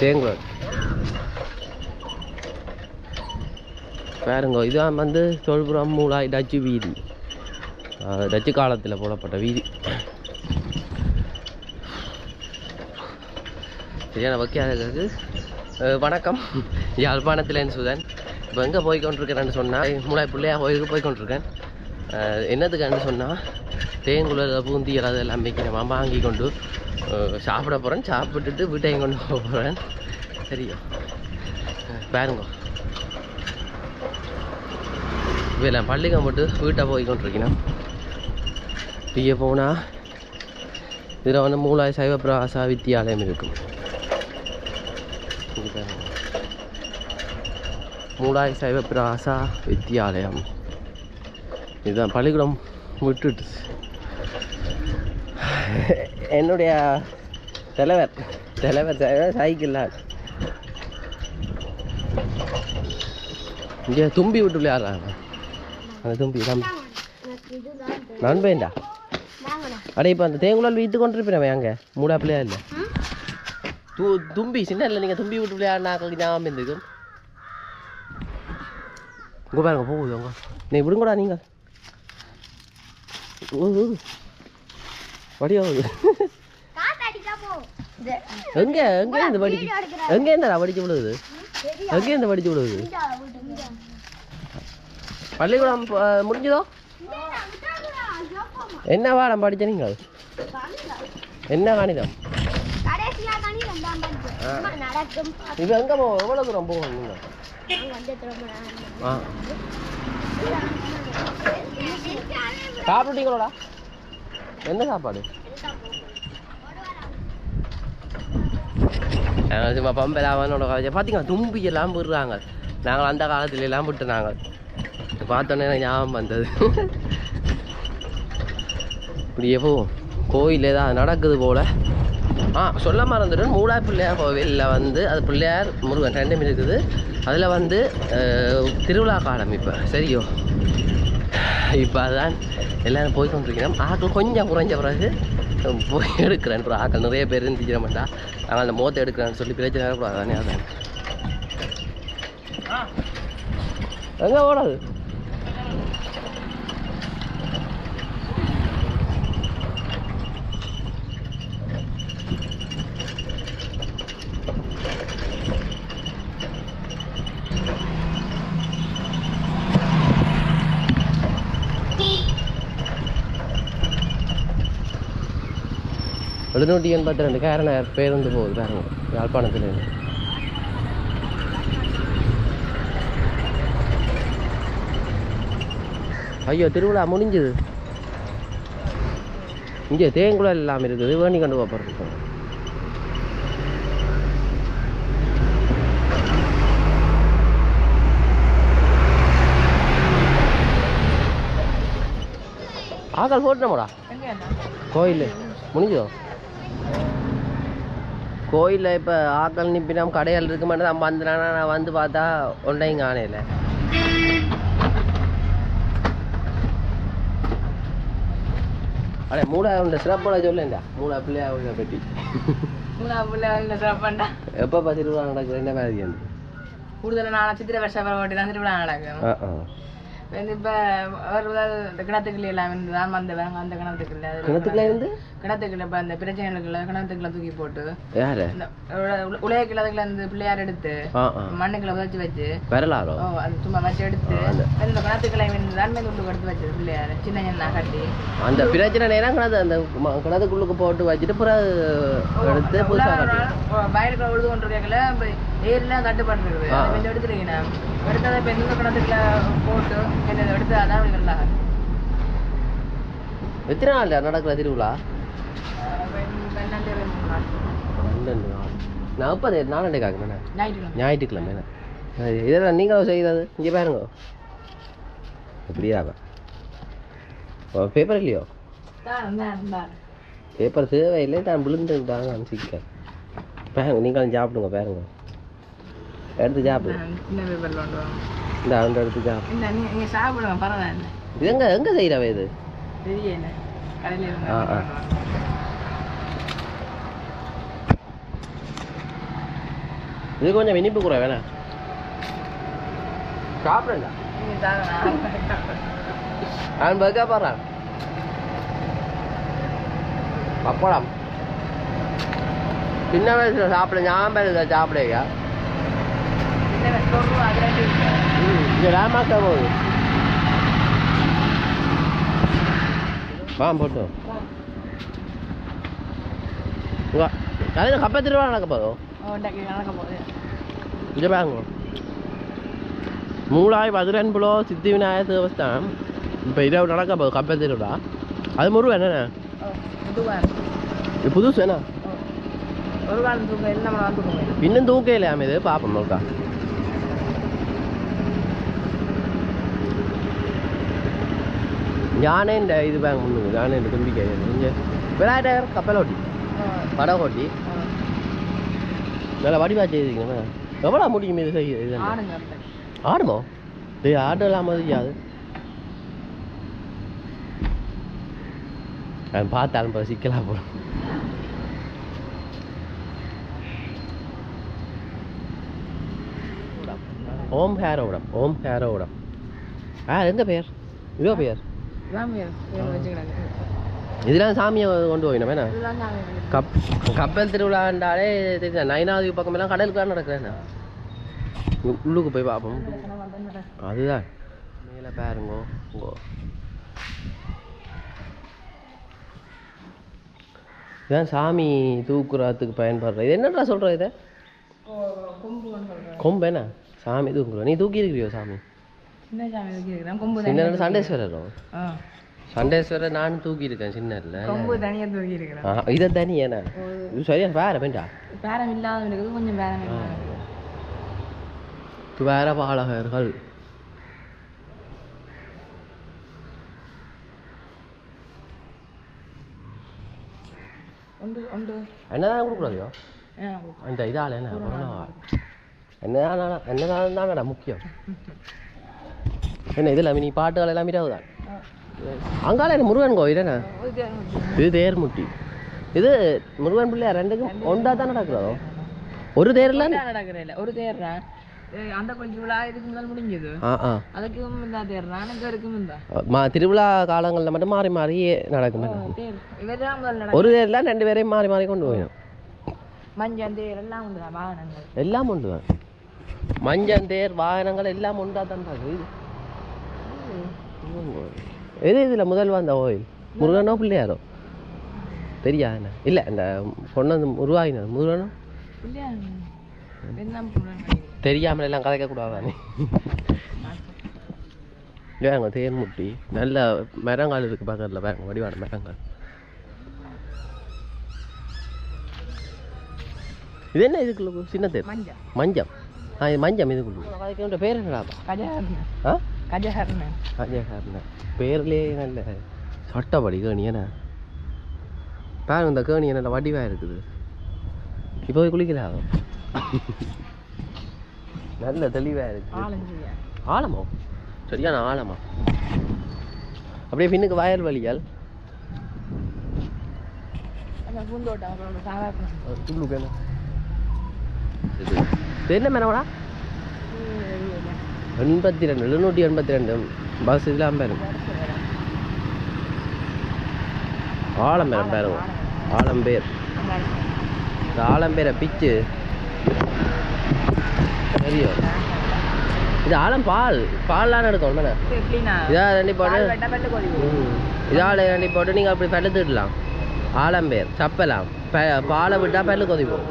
தேங்குளம் பாருங்க இதான் வந்து தொல்புரம் மூலாய் டச்சு வீதி. டச்சு காலத்தில் போடப்பட்ட வீதி. சரியான வைக்காதது வணக்கம். யாழ்ப்பாணத்துலேருந்து சுதன். இப்போ எங்கே போய் கொண்டிருக்கிறேன்னு சொன்னால் மூலாய் பிள்ளையா கோயிலுக்கு போய் கொண்டிருக்கேன் அஹ் சொன்னால் தேங்குளர் பூந்தி அதெல்லாம் வைக்கிறேன் வாங்கி கொண்டு சாப்பிட போகிறேன் சாப்பிட்டுட்டு வீட்டையும் கொண்டு போக போகிறேன் சரியா? பாருங்க. இதில் பள்ளிக்க போட்டு வீட்டை போய் கொண்டிருக்கணும் இங்கே போனால் இதில் வந்து மூலாய் சைவ பிரகாசா வித்தியாலயம் இருக்கும் மூலாய் சைவ பிரகாசா வித்தியாலயம் இதுதான் பள்ளிக்கூடம் விட்டுட்டு. என்னுடைய தலைவர் தலைவர் தலைவர் இங்கே தும்பி விட்டு விளையாடுறாங்க அந்த தும்பி தம்பி நண்பேண்டா அடே இப்போ அந்த தேங்குழல் வீத்து கொண்டிருப்பேன் அங்கே மூடா பிள்ளையா இல்லை? தூ தும்பி சின்ன இல்லை நீங்கள் தும்பி விட்டு விளையாடினாக்களுக்கு ஞாபகம் இருந்துக்கும் இங்கே பாருங்க போகுது உங்க நீ விடுங்கடா நீங்கள் ஓ ஊது வடியாகுது எங்க எங்க இருந்து வடிக்கு எங்க இருந்தா வடிச்சு விழுகுது? எங்க இருந்து வடிச்சு விழுகுது? பள்ளிக்கூடம் முடிஞ்சதோ? என்ன பாடம் படிச்ச நீங்கள்? என்ன கணிதம்? இது எங்க போகும் எவ்வளவு தூரம் போகும் நீங்கள்? ஆ. சாப்பிட்டீங்களோடா என்ன சாப்பாடு? நாங்கள் சும்மா பம்பெல்லாம் பார்த்தீங்கன்னா தும்பி எல்லாம் விடுறாங்க நாங்கள் அந்த காலத்துல எல்லாம் விட்டு நாங்கள் பார்த்தோன்னே எனக்கு ஞாபகம் வந்தது. இப்படியே போ கோயில் ஏதாவது நடக்குது போல. ஆ சொல்ல மறந்துடும் மூடா பிள்ளையார் கோவிலில் வந்து அது பிள்ளையார் முருகன் ரெண்டும் இருக்குது. அதில் வந்து திருவிழா காலம் இப்போ. சரியோ? இப்போ அதான் எல்லாரும் போய் கொண்டிருக்கிறோம் ஆக்கள் கொஞ்சம் குறைஞ்ச பிறகு போய் எடுக்கிறேன் அப்புறம் ஆக்கள் நிறைய பேர் இருந்துச்சிட மாட்டா நாங்கள் அந்த மோத்தை எடுக்கிறேன்னு சொல்லி பிரச்சனை வரக்கூடாது தானே அதான் எங்கே ஓடாது எழுநூற்றி எண்பத்தி ரெண்டு காரண பேருந்து போகுது பாருங்க யாழ்ப்பாணத்துலேருந்து ஐயோ திருவிழா முடிஞ்சது இங்கே தேங்குழல் எல்லாம் இருக்குது வேணி கண்டு போகிறோம் ஆக்கள் போட்டுனோடா கோயில் முடிஞ்சதோ கோயிலில் இப்போ ஆக்கள் நிப்பினம் கடைகள் இருக்க மாட்டேன் நம்ம நாள் நான் வந்து பார்த்தா ஒன்றையும் காணையில் அடே மூடா உண்ட சிறப்போட சொல்லேன்டா. மூடா பிள்ளையா உள்ள பெட்டி. சிறப்பாண்டா. எப்போ திருவிழா நடக்குது? என்ன மாதிரி கூடுதல் நாளை சித்திரை வருஷம் தான் திருவிழா நடக்கும். இப்போ ஒரு கிணத்துக்குள்ள எல்லாம் இருந்து தான் வந்து வேறாங்க அந்த கிணத்துக்குள்ள. கிணத்துக்குள்ள இருந்து? கிணத்துக்குள்ள இப்போ அந்த பிரச்சனைகளுக்குள்ள கிணத்துக்குள்ள தூக்கி போட்டு யாரு? உலக கிழதுக்குள்ள இந்த பிள்ளையார் எடுத்து மண்ணுக்குள்ள புதைச்சி வச்சு வரலாறோ ஓ அது சும்மா வச்சு எடுத்து கிணத்துக்குள்ள இருந்து தான் துண்டு எடுத்து வச்சது பிள்ளையார். சின்ன சின்ன கட்டி. அந்த பிரச்சனை நேரம் கிணத்து அந்த கிணத்துக்குள்ளுக்கு போட்டு வச்சுட்டு பிறகு எடுத்து புதுசாக வயலுக்குள்ள உழுது கொண்டு இருக்கல ஏரிலாம் தட்டுப்பாடு இருக்குது எடுத்துருக்கீங்க அதை இப்போ இந்த கிணத்துக்குள்ள போட்டு என்ன எடுத்து அதான் அப்படி நல்லா எத்தனை நாள் நடக்கிற திருவிழா? வெண்ணாண்டே ரெண்டு நாள். ரெண்டு நாள். நாற்பது நாலண்டே காக்குமே ஞாயிற்றுக்கிழமை. இதெல்லாம் நீங்கள் செய்தது. இங்கே பாருங்க. எப்படியா பேப்பர் இல்லையோ? பேப்பர் தேவையில்லை தான் விழுந்துட்டாங்க சிக்க பாருங்க நீங்களும் சாப்பிடுங்க பாருங்க. எடுத்து சாப்பிடு. இந்த அந்த எடுத்து சாப்பிடு. இது எங்க எங்க செய்கிறவ இது? ஆ, ஆ. இது கொஞ்சம் இனிப்பு குறை வேணாம் சாப்பிடுங்க. நான் பர்கர் போடுறேன் பப்படம். சின்ன வயசுல சாப்பிட ஞாபகம் சாப்பிடுங்க இல்லை சொல்லுவோம் அது ரெண்டு இருக்கு. இங்கே ராமாக்கா போகுது. வா போட்டு. இங்க அதில் கப்ப திருவிழா நடக்க போதும் இங்கே பாருங்க. மூளாய் பதிரெண்புலோ சித்தி விநாயகர் தேவஸ்தானம் இப்போ இரவு நடக்க போகுது கப்ப திருவிழா அது முருகன் என்னண்ணே? புதுசு என்ன? இன்னும் தூக்கம் இல்லையாம இது பார்ப்போம் நோக்கா ഞാനേ എൻ്റെ ഇത് ബാങ്ക് മുന്നു ഞാനേ എൻ്റെ തുമ്പിക്കായി ഇവരായിട്ട് കപ്പലോട്ടി പടകോട്ടി നല്ല வடிவா செய்திருக்கீங்க எவ்வளோ முடியும் இது செய்ய இது ஆடுங்க அப்ப. ஆடுமோ இது ஆடு இல்லாமல் செய்யாது அது பார்த்தாலும் இப்போ சிக்கலாக போடும் ஓம் ஹேரோடம் ஓம் ஹேரோடம் ஆ எங்க பேர் இதோ பேர் இதெல்லாம் சாமியை கொண்டு போயினோம் என்ன. கப் கப்பல் திருவிழாண்டாலே தெரியும் நைனாவது பக்கமெல்லாம் கடலுக்கு நடக்கிறேன். உள்ளுக்கு போய் பார்ப்போம். அதுதான். மேலே பாருங்க இதான் சாமி தூக்குறதுக்கு பயன்படுற இது என்னடா சொல்ற இதை. கொம்பு என்ன? சாமி தூக்குற. நீ தூக்கி இருக்கிறியோ சாமி? சின்ன சாமி வைக்கிறேன். கொம்பு சின்ன தனியா சண்டேஸ்வரரோ? ஆ. சண்டேஸ்வரர் நானும் தூக்கி இருக்கேன் சின்னல கொம்பு தனியா தூக்கி இருக்கிறேன். இதை சரியா? வேற வேண்டா பேரம் இல்லாத இருக்குது கொஞ்சம் பேரம் இல்லாத வேற பாலகர்கள். என்னதான் அந்த இதால என்ன? என்னதான் என்னதான் முக்கியம்? என்ன இதில் நீ பாட்டுகள் எல்லாம் தான் ஆ. அங்கால என்ன முருகன் கோயில் என்ன? தேர். இது தேர்முட்டி. இது முருகன் பிள்ளையா ரெண்டுக்கும் ஒன்றா தான் நடக்கிறதோ? ஒரு தேரில் நடக்கிறதில்ல. ஒரு தேர்றா அந்த கொஞ்சம் விழா இதுக்கு முன்னால் முடிஞ்சது. அதுக்கும் இந்த தேர்றா எனக்கு இருக்கும் இந்த. திருவிழா காலங்களில் மட்டும் மாறி மாறி நடக்கும். தேர் முதல் ஒரு தேரில் ரெண்டு பேரையும் மாறி மாறி கொண்டு போயிடும். மஞ்சள் தேர் எல்லாம் உண்டு வாகனங்கள். எல்லாம் உண்டு தான் மஞ்சள் தேர் வாகனங்கள் எல்லாம் உண்டா தான் இருக்கு. எது இதில் முதல் வந்த கோயில் முருகனோ பிள்ளையாரோ? தெரியாது என்ன இல்லை இந்த கொண்டு வந்து உருவாகினது. முருகனோ? தெரியாமல் எல்லாம் கதைக்கக்கூடாதானே வேங்க தேன்முட்டி. நல்ல மரங்கள் இருக்குது பக்கத்தில் வேங்க வடிவான மரங்கள். இது என்ன இதுக்குள்ள சின்ன தேர் மஞ்சம் ஆ இது மஞ்சம் இதுக்குள்ள. கதைக்கின்ற பேர் என்னடாப்பா கஜஹர்னன் அஜயகாரன பேர்லேயே நல்ல சட்டப்படி கேணி என்ன பாருங்க இந்த கேணி நல்ல வடிவாக இருக்குது. இப்போ போய் குளிக்கலாம் நல்ல தெளிவாக ஆலஞ்சியா ஆழமோ? சரியான ஆழமா? அப்படியே பின்னுக்கு வயல் வழியால் என்ன? மேனவடா எண்பத்தி ரெண்டு எழுநூற்றி எண்பத்தி ரெண்டு பஸ் இதெல்லாம் பாருங்க ஆலம்பேரம் பாருங்க ஆலம்பேர் இந்த ஆலம்பேரை பிச்சு தெரியும் இது ஆலம் பால் பால்லாம் எடுக்கும் மேடம் எப்படின்னா இதா ரெண்டி போட்டு. இதால ரெண்டி போட்டு நீங்கள் அப்படி பழுத்துடலாம் ஆலம்பேர் சப்பலாம் பாலை விட்டால் பல்லு கொதிப்போம்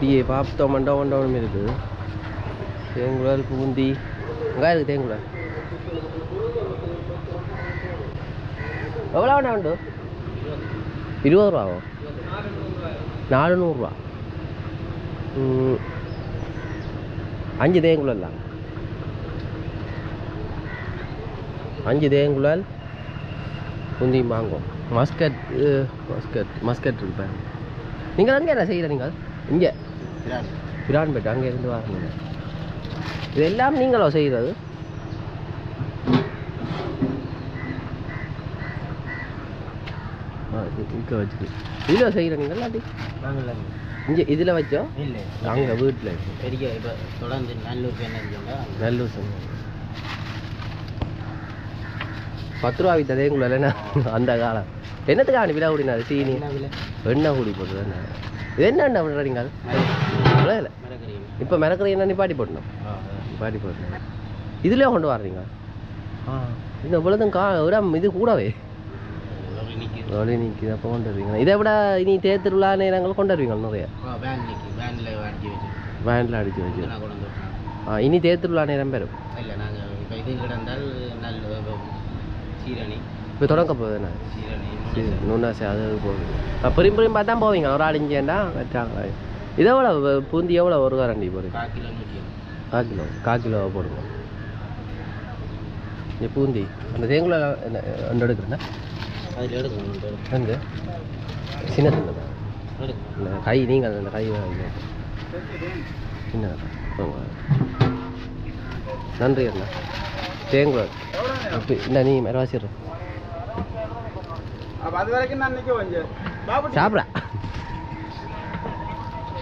அப்படியே பார்த்தோம் மண்டோ மண்டபம் இருக்குது. தேங்குழல் பூந்தி அங்கே இருக்குது தேங்குழல் எவ்வளோ வேணா உண்டு? இருபது ரூபாவோ? நாலு நூறுரூவா ம். அஞ்சு தேங்குழல்லாம் அஞ்சு தேங்குழல் boondi mango. Muscat Muscat Muscat இருப்பேன் நீங்கள் அங்கே என்ன செய்கிற நீங்கள் இங்கே. பிரான்பேட் அங்கே இருந்து வரீங்க இது எல்லாம் நீங்களோ செய்கிறது நிற்க வச்சுட்டு இதில் செய்கிற நீங்கள் இல்லாட்டி? நாங்கள் இங்கே இதில் வச்சோ? இல்லை அங்கே வீட்டில் பெரிய இப்போ தொடர்ந்து நல்லூர் என்ன இருக்கா நல்லூர் சொன்னேன். பத்து ரூபா வித்ததே உங்களை அந்த காலம். என்னத்துக்காக விழா கூடினாரு சீனி. என்ன கூடி என்ன இது என்ன எண்ணெய் பண்ணுறீங்க மரக்கறி இப்போ மிரக்கிற என்ன நிப்பாட்டி போட்டணும் ஆ நிப்பாட்டி போட்டணும் இதுலேயே கொண்டு வர்றீங்க ஆ. இவ்வளோதும் கா இடம் இது கூடவே. ஒரு வழி நிற்கிது அப்போ கொண்டு வருவீங்க இதை விட இனி தேர்திருவிழா நேரங்கள் கொண்டு வருவீங்க நிறைய? வேனில் அடிச்சு வச்சு நான் ஆ இனி தேர்திருவிழா நேரம் இல்லை நாங்கள் இப்போ இது கிடந்தால் நல்ல சீரணி. இப்போ தொடங்க போகுது என்ன சீரணி. சரி நுண்ணாசை அது அது போகுது இப்போ பெரிய பெரிய பார்த்தா போவீங்க ஒரு ஆள் இங்கேண்டா வச்சாங்க இது எவ்வளோ பூந்தி எவ்வளோ ஒரு கரண்டி போடுங்க கால் கிலோ நூற்றி கால் போடுங்க இந்த பூந்தி அந்த தேங்குல அந்த எடுக்கிறேன் அதில் எடுக்கணும் எங்கே சின்ன சின்னதா கை நீங்கள் அந்த கை வாங்க சின்ன நன்றி அண்ணா தேங்குல அப்படி இந்த நீ மெரவாசிடுற அப்ப அது வரைக்கும் நான் நிக்க கொஞ்சம் பாபு சாப்பிட.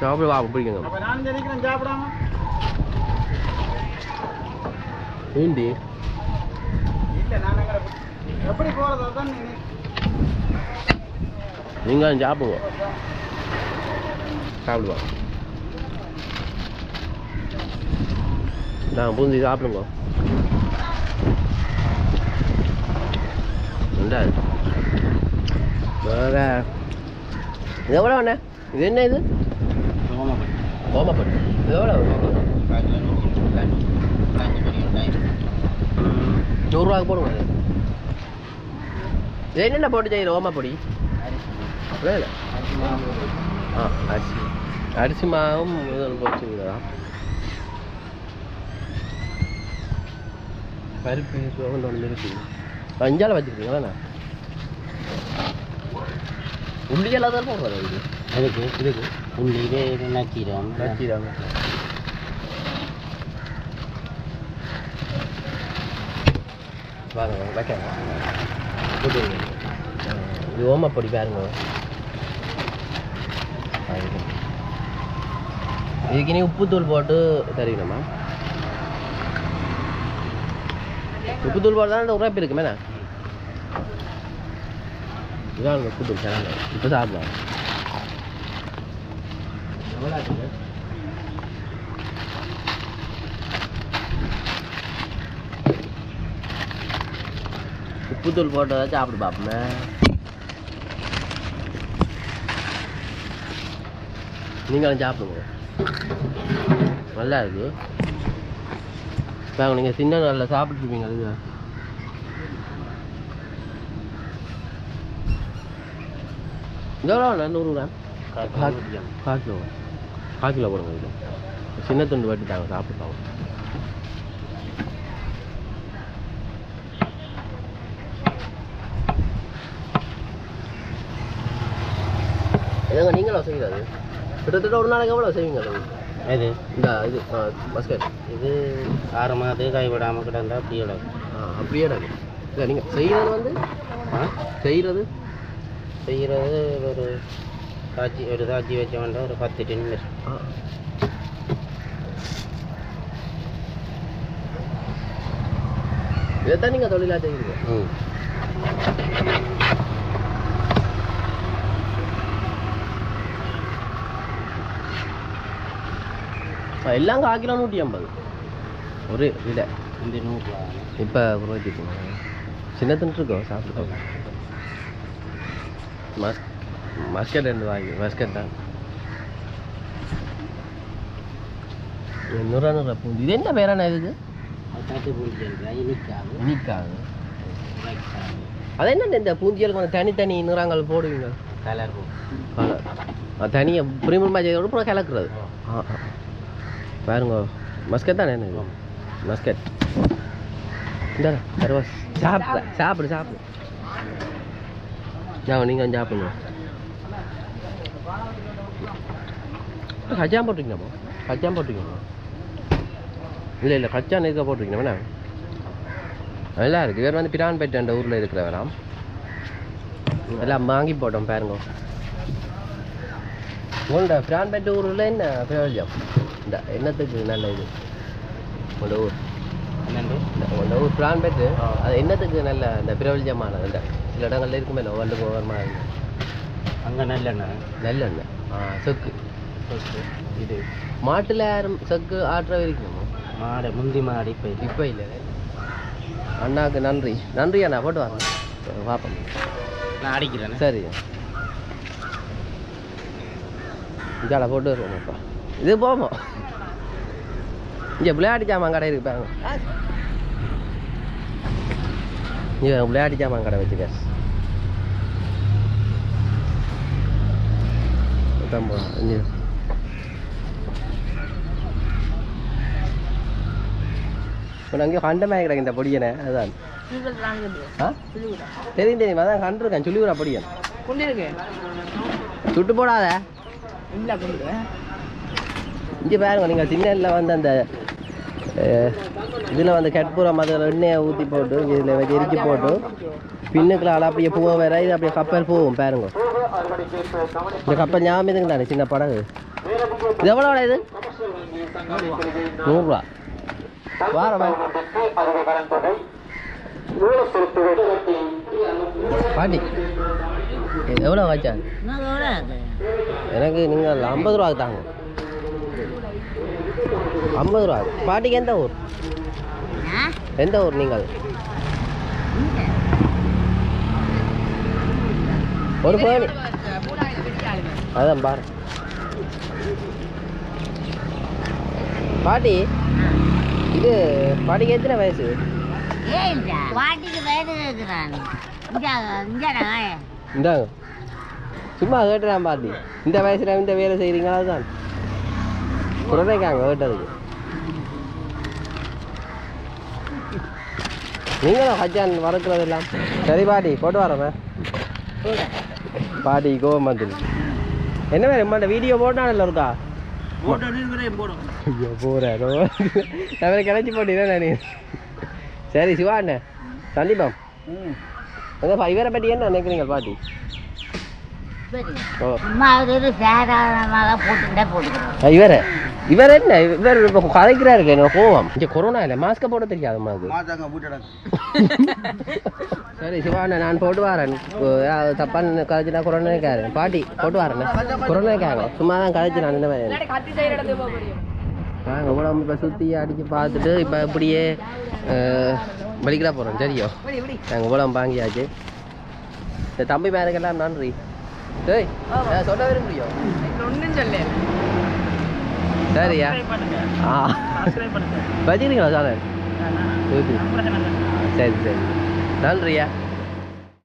சாப்பிட வா பிடிக்குங்க அப்ப நான் நினைக்கிறேன் சாப்பிடாம. பூந்தி இல்ல நான் எப்படி பூந்தி சாப்பிடுங்க. வேற. இது எவ்வளோ அண்ணே? இது என்ன இது? ஓமப்பட்டு இது எவ்வளோ நூறுரூவாக்கு போடுங்க. இது என்னென்ன போட்டு செய்யுது ஓமப்பொடி இல்லை ஆ அரிசி. அரிசி மாவும் இதுவும் பருப்பு சோகம் ஒன்று இருக்கு அஞ்சால் வச்சுருக்கீங்களா உள்ளி எல்லா போடுறது இது அதுக்கு இதுக்கு உள்ளே நச்சீரம் நச்சிடாம வாங்க வாங்க வைக்க போட்டு வைங்க. ஆ, இது ஓமப்பொடி பாருங்க ஆ, இது. இதுக்கு நீ உப்புத்தூள் போட்டு தருவீங்கம்மா உப்புத்தூள் போட்டு தான் உரைப்பு இருக்குமேண்ணா இதான் உப்புத்தூள் சேனல் இப்போ சாப்பிடலாம் எவ்வளோ உப்புத்தூள் போட்டதை சாப்பிட்டு பார்ப்போமே நீங்களும் சாப்பிடுங்க. நல்லா இருக்கு. இப்போ நீங்கள் சின்ன நல்லா சாப்பிட்ருப்பீங்க அதுக்கு எவ்வளோ நூறு கிராம் கால் கால் கிலோ. கால் போடுங்க இது சின்ன துண்டு வட்டி தாங்க சாப்பிட்டுப்பாங்க ஏங்க நீங்களும் செய்கிறது கிட்டத்தட்ட ஒரு நாளைக்கு எவ்வளோ செய்வீங்க அது இது இந்த இது பஸ்கட் இது ஆறு மாதம் கைவிடாமல் கிடந்தா அப்படியே கிடக்கும். ஆ அப்படியே இல்லை நீங்கள் செய்கிறது வந்து செய்கிறது செய்கிறது ஒரு சாட்சி ஒரு சாட்சி வச்ச வேண்டாம் ஒரு பத்து டின் இதைத்தான் நீங்கள் தொழிலாக செய்கிறீங்க ம். எல்லாம் கால் கிலோ நூற்றி ஐம்பது. ஒரு இல்லை இந்த நூறுரூவா இப்போ சின்ன தின்ட்டு இருக்கோம் சாப்பிட்டு மஸ் மஸ்கட் ரெண்டு வாங்கி மஸ்கட் தான் நூறா நூறுரூவா பூந்தி இது என்ன பேரான இதுக்கு இனிக்காது அது என்ன இந்த பூந்தியலுக்கு வந்து தனித்தனி நிறாங்கள் போடுவீங்க கலர் கலர் தனியாக பிரீமியமாக செய்தோட அப்புறம் கலக்குறது ஆ. பாருங்க மஸ்கட் தானே இது? மஸ்கட் இந்த தருவா சாப்பிடு சாப்பிடு நான் நீங்கள் சாப்பிடுங்க கச்சான் போட்டிருக்கீங்கம்மா கச்சான் போட்டிருக்கீங்களா இல்லை இல்லை கச்சான் இருக்க போட்டிருக்கீங்க நல்லா இருக்கு இவர் வந்து பிரான்பேட்டை அந்த ஊரில் இருக்கிறவராம் எல்லாம் வாங்கி போட்டோம் பாருங்க உங்களோட பிரான் பெற்ற ஊரில் என்ன பிரயோஜனம் இந்த என்னத்துக்கு நல்ல இது உங்களோட ஊர் உங்களோட ஊர் பிரான் பெற்று அது என்னத்துக்கு நல்ல இந்த பிரயோஜனமானது இந்த சில இடங்கள்ல இருக்குமே ஒவ்வொன்று ஒவ்வொரு மாதிரி அங்கே நல்லெண்ணெய் நல்லெண்ணெய் ஆ சொக்கு சொத்து. இது மாட்டுல யாரும் சொக்கு ஆற்ற வரைக்கும் மாடு முந்தி மாடு இப்போ இப்போ இல்லை அண்ணாக்கு நன்றி நன்றி அண்ணா போட்டு வரேன் பார்ப்போம் நான் அடிக்கிறேன் சரி இந்தால போட்டு வருவோம்ப்பா இது போவோம் இங்கே விளையாட்டு ஜாமான் கடை இருக்கு பாருங்க இங்கே விளையாட்டு ஜாமான் கடை வச்சுக்க இங்கே இப்போ அங்கே கண்டமாக கிடக்கு இந்த பொடியனை அதுதான் ஆ? தெரியும் தெரியும். அதான் கண்டிருக்கேன். சொல்லிவிடா பொடியன். சுட்டு போடாத. இங்கே பாருங்க நீங்கள் சின்னல்ல வந்து அந்த இதில் வந்து கற்பூரம் அதில் எண்ணெயை ஊற்றி போட்டு இதில் வச்சு எரிச்சு போட்டு பின்னுக்குள்ள அப்படியே பூவை வேற இது அப்படியே கப்பல் போகும் பாருங்க. இந்த கப்பல் ஞாபகம் இதுங்க தானே சின்ன படகு இது எவ்வளோ இது நூறுரூவா வாரமா பாட்டி எவ்வளோ வச்சா எனக்கு நீங்கள் ஐம்பது ரூபா தாங்க ஐம்பது ரூபா பாட்டிக்கு எந்த ஊர் எந்த ஊர் நீங்கள் ஒரு பேணி அதான் பாரு. பாட்டி இது பாட்டிக்கு எத்தனை வயசு? பாட்டிக்கு இந்தாங்க. சும்மா கேட்டுறேன் பாட்டி. இந்த வயசுல இந்த வேலை செய்கிறீங்களா அதுதான் குறைக்காங்க கேட்டதுக்கு. நீங்களும் ஹஜ்ஜான் வறுக்கிறது எல்லாம் சரி பாட்டி போட்டு வரேன் பாட்டி கோவம் வந்து என்ன வேறு இந்த வீடியோ போட்டானல்ல இருக்கா ஐயோ போகிறேன் அவரை கிளச்சி போட்டீங்கன்னா நீ சரி சிவா அண்ணன் சந்தீபம். அதான் இவரை பற்றி என்ன நினைக்கிறீங்க பாட்டி? இவரு? இவர் என்ன? இவர் இப்போ கதைக்கிறாரு என்ன கோவம். இங்கே கொரோனா இல்லை. மாஸ்க்கை போட தெரியாது பூட்டடா சரி சிவாண்ணா நான் போட்டு வரேன். தப்பான கதைச்சுனா கொரோனா இருக்காரு பாட்டி போட்டு வரேன். கொரோனா இருக்காங்க சும்மா தான் கதைச்சு நான் என்ன நாங்கள் உடம்பு இப்போ சுற்றி அடித்து பார்த்துட்டு இப்போ இப்படியே வலிக்கலா போகிறோம் சரியோ? நாங்கள் உடம்பு வாங்கியாச்சு இந்த தம்பி மேருக்கெல்லாம் நன்றி. டேய் நான் சொல்ல விரும்புறியோ? ஒன்றும் சொல்ல சரியா? ஆ. வச்சுக்கிறீங்களா சார்? சரி சரி. நன்றியா